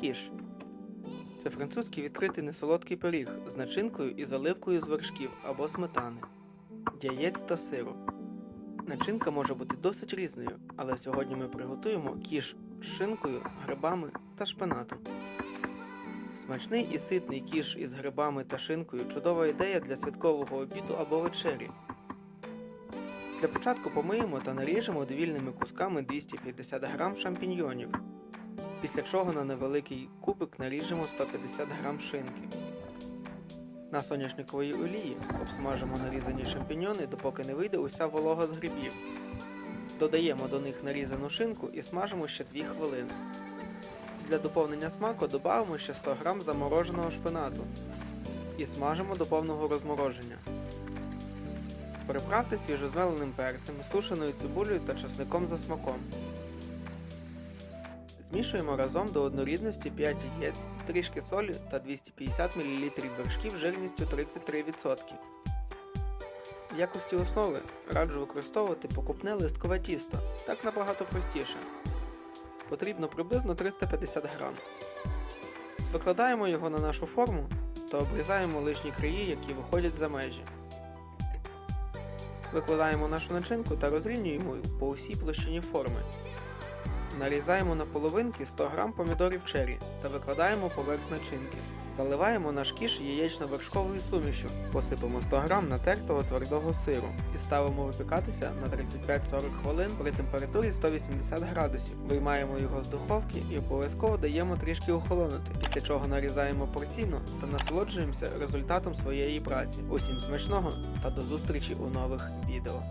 Кіш. Це французький відкритий несолодкий пиріг з начинкою і заливкою з вершків або сметани, яєць та сиру. Начинка може бути досить різною, але сьогодні ми приготуємо кіш з шинкою, грибами та шпинатом. Смачний і ситний кіш із грибами та шинкою чудова ідея для святкового обіду або вечері. Для початку помиємо та наріжемо довільними кусками 250 г шампіньйонів, після чого на невеликий кубик наріжемо 150 г шинки. На соняшниковій олії обсмажимо нарізані шампіньйони, допоки не вийде уся волога з грибів. Додаємо до них нарізану шинку і смажимо ще 2 хвилини. Для доповнення смаку додамо ще 100 г замороженого шпинату і смажимо до повного розмороження. Приправте свіжозмеленим перцем, сушеною цибулею та часником за смаком. Змішуємо разом до однорідності 5 яєць, трішки солі та 250 мл вершків жирністю 33%. В якості основи раджу використовувати покупне листкове тісто, так набагато простіше. Потрібно приблизно 350 грам. Викладаємо його на нашу форму та обрізаємо лишні краї, які виходять за межі. Викладаємо нашу начинку та розрівнюємо по усій площині форми. Нарізаємо на половинки 100 г помідорів чері та викладаємо поверх начинки. Заливаємо наш кіш яєчно-вершковою сумішю, посипемо 100 г натертого твердого сиру і ставимо випікатися на 35-40 хвилин при температурі 180 градусів. Виймаємо його з духовки і обов'язково даємо трішки охолонути, після чого нарізаємо порційно та насолоджуємося результатом своєї праці. Усім смачного та до зустрічі у нових відео.